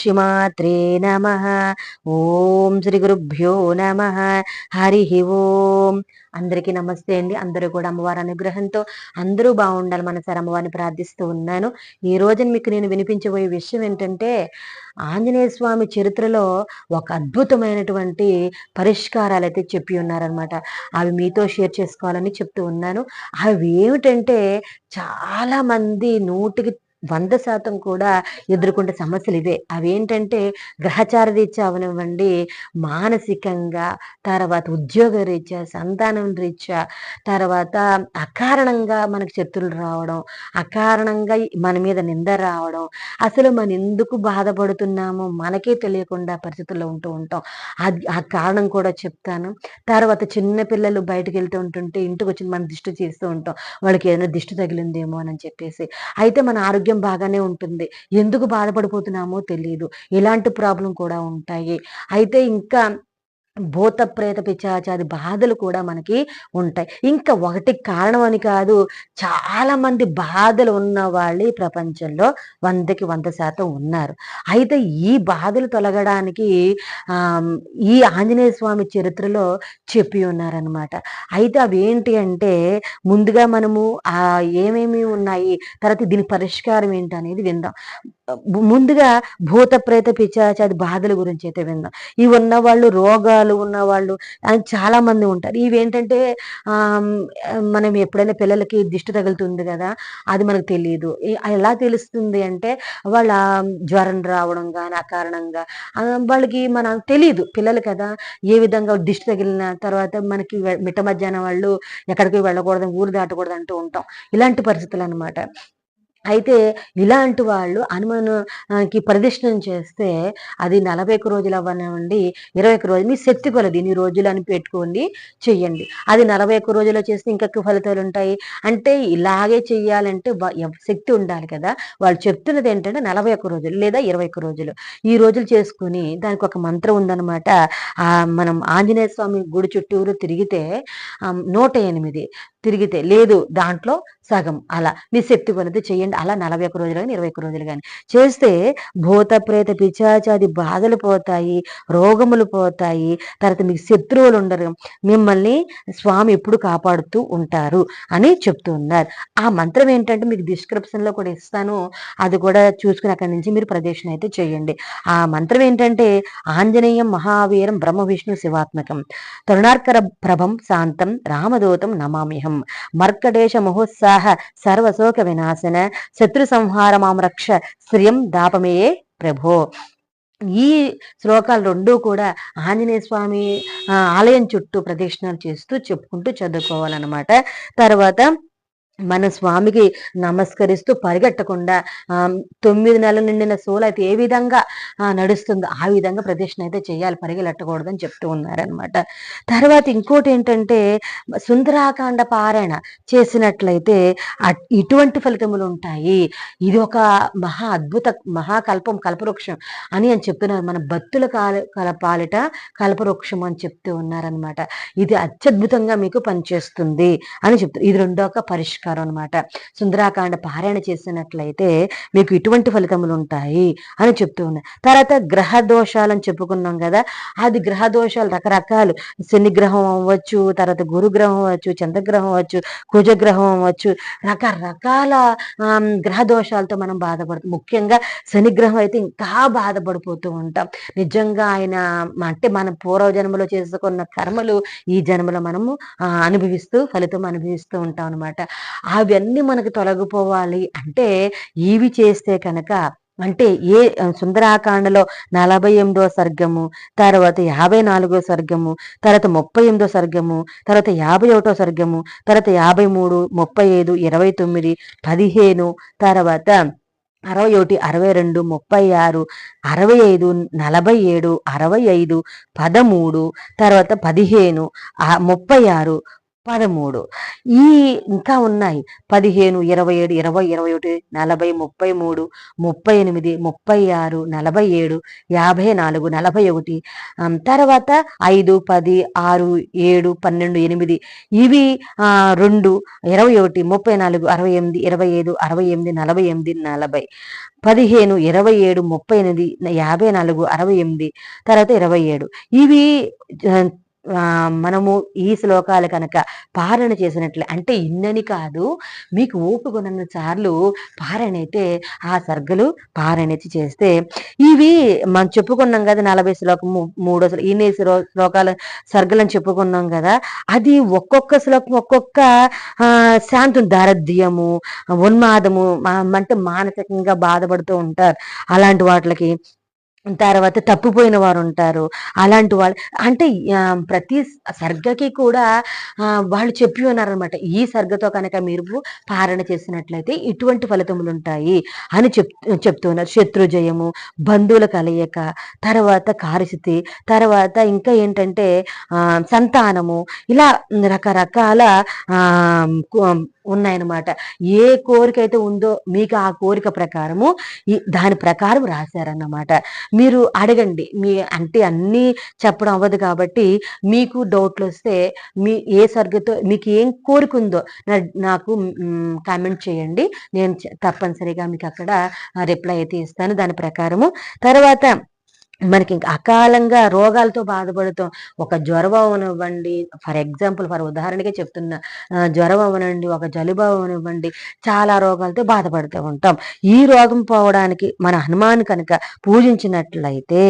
శ్రీమాత్రే నమ ఓం శ్రీ గురుభ్యో నమ హరి ఓం అందరికీ నమస్తే అండి అందరూ కూడా అమ్మవారి అనుగ్రహంతో అందరూ బాగుండాలి మనసారి అమ్మవారిని ప్రార్థిస్తూ ఉన్నాను. ఈ రోజున మీకు నేను వినిపించబోయే విషయం ఏంటంటే ఆంజనేయ స్వామి చరిత్రలో ఒక అద్భుతమైనటువంటి పరిష్కారాలు అయితే చెప్పి ఉన్నారనమాట అవి మీతో షేర్ చేసుకోవాలని చెప్తూ ఉన్నాను. అవి ఏమిటంటే చాలా మంది నూటికి వంద శాతం కూడా ఎదుర్కొంటే సమస్యలు ఇవే. అవేంటంటే గ్రహచార రీత్యా అవనివ్వండి మానసికంగా తర్వాత ఉద్యోగ రీత్యా సంతానం రీత్యా తర్వాత అకారణంగా మనకు శత్రులు రావడం అకారణంగా మన మీద నింద రావడం. అసలు మన ఎందుకు బాధపడుతున్నామో మనకే తెలియకుండా పరిస్థితుల్లో ఉంటూ ఉంటాం. అది ఆ కారణం కూడా చెప్తాను. తర్వాత చిన్న పిల్లలు బయటకు వెళ్తూ ఉంటుంటే ఇంటికి వచ్చి మనం దిష్టి చేస్తూ ఉంటాం. వాళ్ళకి ఏదైనా దిష్టి తగిలిందేమో అని చెప్పేసి. అయితే మన ఆరోగ్యం బాగానే ఉంటుంది. ఎందుకు బాధపడిపోతున్నామో తెలియదు ఇలాంటి ప్రాబ్లం కూడా ఉంటాయి. అయితే ఇంకా భూత ప్రేత పిచాచాది బాధలు కూడా మనకి ఉంటాయి. ఇంకా ఒకటి కారణం అని కాదు చాలా మంది బాధలు ఉన్న వాళ్ళు ఈ ప్రపంచంలో వందకి వంద శాతం ఉన్నారు. అయితే ఈ బాధలు తొలగడానికి ఆ ఈ ఆంజనేయ స్వామి చరిత్రలో చెప్పి ఉన్నారనమాట అయితే అవి ఏంటి అంటే ముందుగా మనము ఆ ఏమేమి ఉన్నాయి తర్వాత దీని పరిష్కారం ఏంటి అనేది విందాం. ముందుగా భూత ప్రేత పిచాచాది బాధల గురించి అయితే విందాం ఇవి ఉన్నవాళ్ళు రోగాలు ఉన్నవాళ్ళు చాలా మంది ఉంటారు. ఇవేంటంటే మనం ఎప్పుడైనా పిల్లలకి దిష్టి తగులుతుంది కదా అది మనకు తెలియదు ఎలా తెలుస్తుంది అంటే వాళ్ళ జ్వరం రావడం కానీ అకారణంగా వాళ్ళకి మన తెలియదు పిల్లలు కదా ఏ విధంగా దిష్టి తగిలిన తర్వాత మనకి మిట్ట మధ్యాహ్నం వాళ్ళు ఎక్కడికి వెళ్ళకూడదు ఊరు దాటకూడదు అంటూ ఉంటాం. ఇలాంటి పరిస్థితులు అనమాట అయితే ఇలాంటి వాళ్ళు హనుమానుకి ప్రదక్షిణం చేస్తే అది నలభై ఒక్క రోజులు అవ్వనివ్వండి ఇరవై ఒక్క రోజులు మీ శక్తి కొలది ఇన్ని రోజులు అని పెట్టుకోండి చెయ్యండి. అది నలభై ఒక్క రోజుల్లో చేస్తే ఇంకెక్కువ ఫలితాలు ఉంటాయి. అంటే ఇలాగే చెయ్యాలంటే శక్తి ఉండాలి కదా. వాళ్ళు చెప్తున్నది ఏంటంటే నలభై ఒక్క రోజులు లేదా ఇరవై ఒక్క రోజులు. ఈ రోజులు చేసుకుని దానికి ఒక మంత్రం ఉందన్నమాట. ఆ మనం ఆంజనేయ స్వామి గుడి చుట్టూరు తిరిగితే నూట ఎనిమిది. తిరిగితే. లేదు దాంట్లో సగం. అలా. మీ శక్తి కొనది చేయండి. అలా నలభై ఒక్క రోజులు కానీ ఇరవై ఒక్క రోజులు కానీ. చేస్తే భూత ప్రేత పిచాచాది బాధలు పోతాయి రోగములు పోతాయి. తర్వాత మీకు శత్రువులు ఉండరు. మిమ్మల్ని స్వామి ఎప్పుడు కాపాడుతూ ఉంటారు అని చెప్తూ ఉన్నారు ఆ మంత్రం ఏంటంటే మీకు డిస్క్రిప్షన్లో కూడా ఇస్తాను. అది కూడా చూసుకుని అక్కడి నుంచి మీరు ప్రదేశం అయితే చేయండి. ఆ మంత్రం ఏంటంటే ఆంజనేయం మహావీరం బ్రహ్మ విష్ణు శివాత్మకం. తరుణార్కర ప్రభం శాంతం రామదూతం నమామిహం మర్కటేశ మహోత్సాహ సర్వశోక వినాశన శత్రు సంహారమాం రక్ష శ్రియం దాపమేయే ప్రభో ఈ శ్లోకాలు రెండూ కూడా ఆంజనేయ స్వామి ఆలయం చుట్టూ ప్రదక్షిణాలు చేస్తూ చెప్పుకుంటూ చదువుకోవాలన్నమాట. తర్వాత మన స్వామికి నమస్కరిస్తూ పరిగెట్టకుండా తొమ్మిది నెలల నిండిన సోలు అయితే ఏ విధంగా నడుస్తుందో ఆ విధంగా ప్రదర్శన అయితే చేయాలి పరిగెలట్టకూడదని చెప్తూ ఉన్నారనమాట తర్వాత ఇంకోటి ఏంటంటే సుందరాకాండ పారాయణ చేసినట్లయితే ఇటువంటి ఫలితములు ఉంటాయి. ఇది ఒక మహా అద్భుత మహాకల్పం కల్పవృక్షం అని అని చెప్తున్నారు. మన భక్తుల కాల కలపాలిట కల్పవృక్షం అని చెప్తూ ఉన్నారనమాట ఇది అత్యద్భుతంగా మీకు పనిచేస్తుంది అని చెప్తారు ఇది రెండో ఒక పరిష్కారం అనమాట సుందరాకాండ పారాయణ చేసినట్లయితే మీకు ఇటువంటి ఫలితములు ఉంటాయి అని చెప్తూ ఉన్నాయి తర్వాత గ్రహ దోషాలని చెప్పుకున్నాం కదా అది గ్రహ దోషాలు రకరకాలు. శనిగ్రహం అవ్వచ్చు తర్వాత గురుగ్రహం అవ్వచ్చు చంద్రగ్రహం అవ్వచ్చు కుజగ్రహం అవ్వచ్చు రకరకాల గ్రహ దోషాలతో మనం బాధపడుతాం ముఖ్యంగా శనిగ్రహం అయితే ఇంకా బాధపడిపోతూ ఉంటాం. నిజంగా ఆయన అంటే మన పూర్వజన్మలో చేసుకున్న కర్మలు ఈ జన్మలో మనము అనుభవిస్తూ ఫలితం అనుభవిస్తూ ఉంటాం అనమాట అవన్నీ మనకు తొలగిపోవాలి అంటే ఇవి చేస్తే కనుక అంటే ఏ సుందరాకాండలో నలభై ఎనిమిదో సర్గము తర్వాత యాభై నాలుగో సర్గము తర్వాత ముప్పై ఎనిమిదో సర్గము తర్వాత యాభై ఒకటో సర్గము తర్వాత యాభై మూడు ముప్పై ఐదు ఇరవై తొమ్మిది పదిహేను తర్వాత అరవై ఒకటి అరవై రెండు ముప్పై ఆరు అరవై ఐదు నలభై ఏడు అరవై ఐదు పదమూడు తర్వాత పదిహేను ముప్పై ఆరు పదమూడు. ఈ ఇంకా ఉన్నాయి. పదిహేను ఇరవై ఏడు ఇరవై ఇరవై ఒకటి నలభై ముప్పై మూడు ముప్పై ఎనిమిది ముప్పై ఆరు నలభై ఏడు యాభై నాలుగు నలభై ఒకటి తర్వాత ఐదు పది ఆరు ఏడు పన్నెండు ఎనిమిది. ఇవి ఆ, రెండు ఇరవై ఒకటి ముప్పై నాలుగు అరవై ఎనిమిది ఇరవై ఐదు అరవై ఎనిమిది నలభై. ఎనిమిది నలభై పదిహేను ఇరవై ఏడు ముప్పై ఎనిమిది యాభై నాలుగు అరవై ఎనిమిది తర్వాత ఇరవై ఏడు ఇవి మనము ఈ శ్లోకాలు కనుక పారణ చేసినట్లే అంటే ఇన్నని కాదు మీకు ఓపుకున్న సార్లు పారణైతే ఆ సర్గలు పారణించి చేస్తే ఇవి మనం చెప్పుకున్నాం కదా నలభై శ్లోకం మూడో ఇన్ని శ్లోకాలు సర్గలు అని చెప్పుకున్నాం కదా అది ఒక్కొక్క శ్లోకం ఒక్కొక్క ఆ శాంతం దారద్యము ఉన్మాదము అంటే మానసికంగా బాధపడుతూ ఉంటారు. అలాంటి వాటికి తర్వాత తప్పిపోయిన వారు ఉంటారు అలాంటి వాళ్ళు అంటే ప్రతి సర్గకి కూడా వాళ్ళు చెప్పి ఉన్నారనమాట ఈ సర్గతో కనుక మీరు పారణ చేసినట్లయితే ఇటువంటి ఫలితములు ఉంటాయి అని చెప్ చెప్తూ ఉన్నారు శత్రుజయము బంధువుల కలయిక తర్వాత కారస్థితి తర్వాత ఇంకా ఏంటంటే సంతానము ఇలా రకరకాల ఉన్నాయన్నమాట. ఏ కోరిక అయితే ఉందో మీకు ఆ కోరిక ప్రకారము దాని ప్రకారం రాశారన్నమాట. మీరు అడగండి. మీ అంటే అన్నీ చెప్పడం అవ్వదు కాబట్టి మీకు డౌట్లు వస్తే మీ ఏ సర్గతో మీకు ఏం కోరిక ఉందో నా- నాకు కామెంట్ చేయండి. నేను తప్పనిసరిగా మీకు అక్కడ రిప్లై అయితే ఇస్తాను. దాని ప్రకారము. తర్వాత మనకి ఇంకా అకాలంగా రోగాలతో బాధపడుతాం. ఒక జ్వరం అవనివ్వండి ఫర్ ఎగ్జాంపుల్ ఫర్ ఉదాహరణకే చెప్తున్నా ఆ, జ్వరం అవనండి ఒక జలుబు అవనివ్వండి చాలా రోగాలతో బాధపడుతూ ఉంటాం. ఈ రోగం పోవడానికి మన హనుమాన్ కనుక పూజించినట్లయితే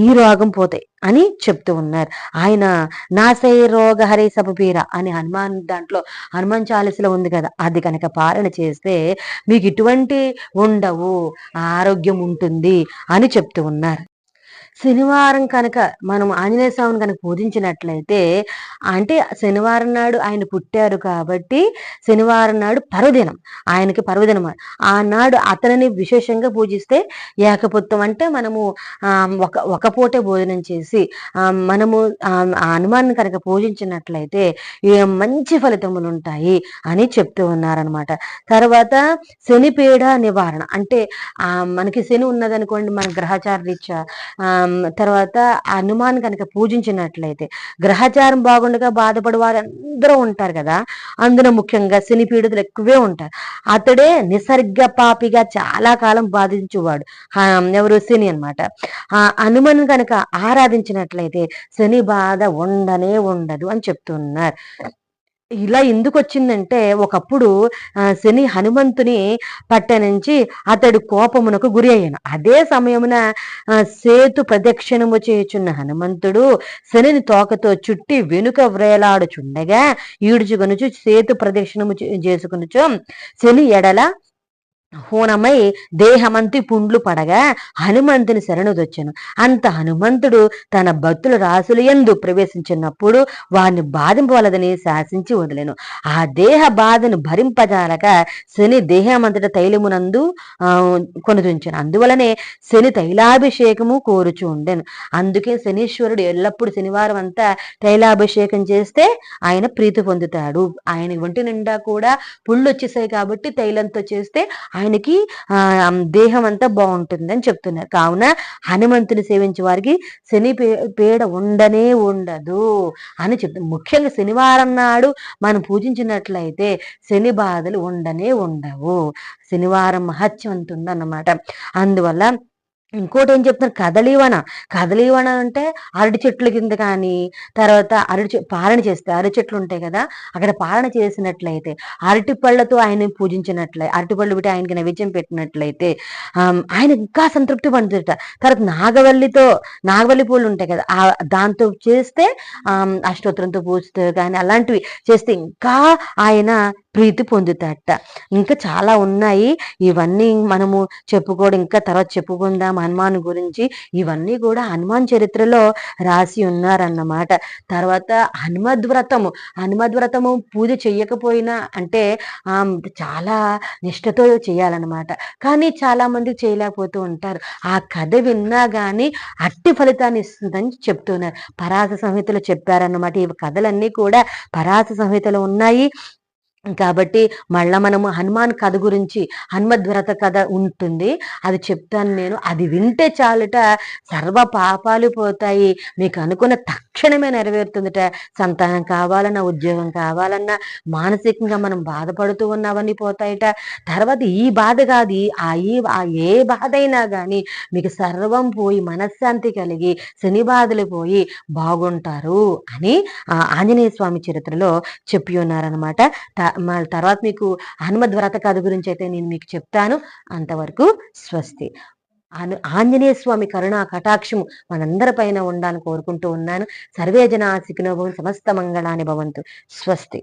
ఈ రోగం పోతాయి అని చెప్తూ ఉన్నారు. ఆయన నాసై రోగ హరే సపపీర అని హనుమాన్ దాంట్లో హనుమాన్ చాలీసలో ఉంది కదా అది కనుక పాలన చేస్తే మీకు ఇటువంటి ఉండవు ఆరోగ్యం ఉంటుంది అని చెప్తూ ఉన్నారు. శనివారం కనుక మనం ఆంజనేయ స్వామిని కనుక పూజించినట్లయితే అంటే శనివారం నాడు ఆయన పుట్టారు కాబట్టి శనివారం నాడు పర్వదినం ఆయనకి పర్వదినం. ఆనాడు అతనిని విశేషంగా పూజిస్తే ఏకపుత్వం అంటే మనము ఒక ఒక పూటే భోజనం చేసి ఆ, మనము ఆ హనుమాన్ని కనుక పూజించినట్లయితే ఏ మంచి ఫలితములు ఉంటాయి అని చెప్తూ ఉన్నారనమాట తర్వాత శనిపీడ నివారణ అంటే ఆ మనకి శని ఉన్నదనుకోండి మన గ్రహచార రీత్యా తర్వాత ఆ హనుమాన్ కనుక పూజించినట్లయితే గ్రహచారం బాగుండగా బాధపడి వారు అందరూ ఉంటారు కదా. అందులో ముఖ్యంగా శని పీడితులు ఎక్కువే ఉంటారు. అతడే నిసర్గ పాపిగా చాలా కాలం బాధించేవాడు. ఎవరు? శని అన్నమాట. ఆ హనుమాన్ కనుక ఆరాధించినట్లయితే శని బాధ ఉండనే ఉండదు అని చెప్తున్నారు. ఇలా ఎందుకు వచ్చిందంటే ఒకప్పుడు ఆ, శని హనుమంతుని పట్ట నుంచి అతడు కోపమునకు గురి అయ్యాను. అదే సమయమున ఆ, సేతు ప్రదక్షిణము చేయుచున్న హనుమంతుడు శనిని తోకతో చుట్టి వెనుక వ్రేలాడుచుండగా ఈడుచుకొనుచు సేతు ప్రదక్షిణము చే- చేసుకొనుచు శని ఎడల హోనమై దేహమంతి పుండ్లు పడగా హనుమంతుని శరణుదొచ్చెను. అంత హనుమంతుడు తన భక్తుల రాసులు ఎందు ప్రవేశించినప్పుడు వారిని బాధింపవలదని శాసించి వదిలేను ఆ దేహ బాధను భరింపజాలక శని దేహమంతట తైలమునందు కొనుదించాను. అందువలనే శని తైలాభిషేకము కోరుచు ఉండెను. అందుకే శనీశ్వరుడు ఎల్లప్పుడూ శనివారం అంతా తైలాభిషేకం చేస్తే ఆయన ప్రీతి పొందుతాడు. ఆయన ఒంటి నిండా కూడా పుళ్ళు వచ్చేసాయి కాబట్టి తైలంతో చేస్తే ఆయనకి ఆ దేహం అంతా బాగుంటుంది అని చెప్తున్నారు. కావున హనుమంతుని సేవించే వారికి శని పే- పీడ ఉండనే ఉండదు అని చెప్తుంది ముఖ్యంగా శనివారం నాడు మనం పూజించినట్లయితే శని బాధలు ఉండనే ఉండవు. శనివారం మహత్యం అంత ఉందన్నమాట అందువల్ల ఇంకోటి ఏం చెప్తున్నారు? కదలీవన. కదలీవన అంటే అరటి చెట్ల కింద కానీ తర్వాత అరటి చె- పాలన చేస్తే అరటి చెట్లు ఉంటాయి కదా అక్కడ పాలన చేసినట్లయితే అరటి పళ్ళతో ఆయన పూజించినట్లయితే అరటి పళ్ళు పెట్టి ఆయనకి నైవేద్యం పెట్టినట్లయితే ఆయన ఇంకా సంతృప్తి పడుతుందట. తర్వాత నాగవల్లితో నాగవల్లి పూలు ఉంటాయి కదా ఆ దాంతో చేస్తే అష్టోత్తరంతో పూజిస్తారు కానీ అలాంటివి చేస్తే ఇంకా ఆయన ప్రీతి పొందుతాట ఇంకా చాలా ఉన్నాయి. ఇవన్నీ మనము చెప్పుకోవడం ఇంకా తర్వాత చెప్పుకుందాం హనుమాన్ గురించి. ఇవన్నీ కూడా హనుమాన్ చరిత్రలో రాసి ఉన్నారన్నమాట. తర్వాత హనుమద్వ్రతము. హనుమద్వ్రతము పూజ చెయ్యకపోయినా అంటే చాలా నిష్టతో చేయాలన్నమాట. కానీ చాలా మంది చేయలేకపోతూ ఉంటారు. ఆ కథ విన్నా కానీ అట్టి ఫలితాన్ని ఇస్తుందని చెప్తున్నారు. పరాస సంహితలు చెప్పారన్నమాట. ఈ కథలన్నీ కూడా పరాస సంహితలు ఉన్నాయి. కాబట్టి మళ్ళా మనము హనుమాన్ కథ గురించి హనుమద్వ్రత కథ ఉంటుంది. అది చెప్తాను నేను. అది వింటే చాలుట. సర్వ పాపాలు పోతాయి. మీకు అనుకున్న తక్షణమే నెరవేరుతుందిట. సంతానం కావాలన్నా ఉద్యోగం కావాలన్నా మానసికంగా మనం బాధపడుతూ ఉన్నవన్నీ పోతాయిట. తర్వాత ఈ బాధ కాదు. ఆ ఈ ఏ బాధ అయినా కానీ మీకు సర్వం పోయి మనశ్శాంతి కలిగి శని బాధలు పోయి బాగుంటారు అని ఆంజనేయ స్వామి చరిత్రలో చెప్పి ఉన్నారనమాట తర్వాత మీకు హనుమద్ వ్రత కథ గురించి అయితే నేను మీకు చెప్తాను. అంతవరకు స్వస్తి. అను ఆంజనేయ స్వామి కరుణా కటాక్షము మనందరి పైన ఉండాలని కోరుకుంటూ ఉన్నాను. సర్వే జన ఆశికినో సమస్త మంగళాని భవంతు. స్వస్తి.